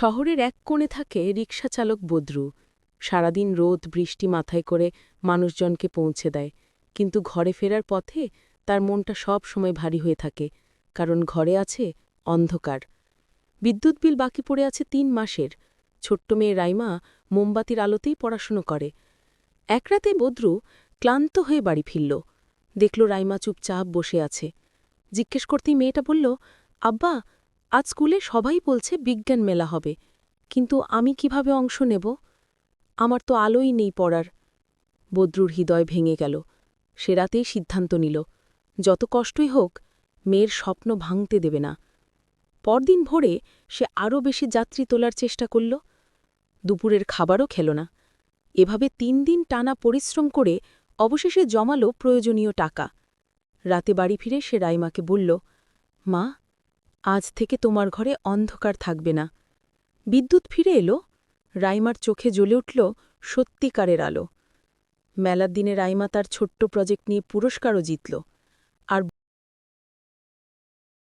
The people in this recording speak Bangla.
শহরের এক কোণে থাকে রিকশাচালক বদ্রু। সারাদিন রোদ, বৃষ্টি মাথায় করে মানুষজনকে পৌঁছে দেয়। কিন্তু ঘরে ফেরার পথে তার মনটা সব সময় ভারী হয়ে থাকে, কারণ ঘরে আছে অন্ধকার। বিদ্যুৎ বিল বাকি পড়ে আছে তিন মাসের। ছোট্ট মেয়ে রাইমা মোমবাতির আলোতেই পড়াশুনো করে। এক রাতে বদ্রু ক্লান্ত হয়ে বাড়ি ফিরল। দেখল রাইমা চুপচাপ বসে আছে। জিজ্ঞেস করতেই মেয়েটা বলল, আব্বা আজ স্কুলে সবাই বলছে বিজ্ঞান মেলা হবে, কিন্তু আমি কীভাবে অংশ নেব? আমার তো আলোই নেই পড়ার। বদ্রুর হৃদয় ভেঙে গেল। সে রাতেই সিদ্ধান্ত নিল, যত কষ্টই হোক, মেয়ের স্বপ্ন ভাঙতে দেবে না। পরদিন ভোরে সে আরও বেশি যাত্রী তোলার চেষ্টা করল। দুপুরের খাবারও খেল না। এভাবে তিন দিন টানা পরিশ্রম করে অবশেষে জমালো প্রয়োজনীয় টাকা। রাতে বাড়ি ফিরে সে রাইমাকে বলল, মা আজ থেকে তোমার ঘরে অন্ধকার থাকবে না। বিদ্যুৎ ফিরে এলো। রাইমার চোখে জ্বলে উঠল সত্যিকারের আলো। মেলার দিনে রাইমা তার ছোট্ট প্রজেক্ট নিয়ে পুরস্কারও জিতল।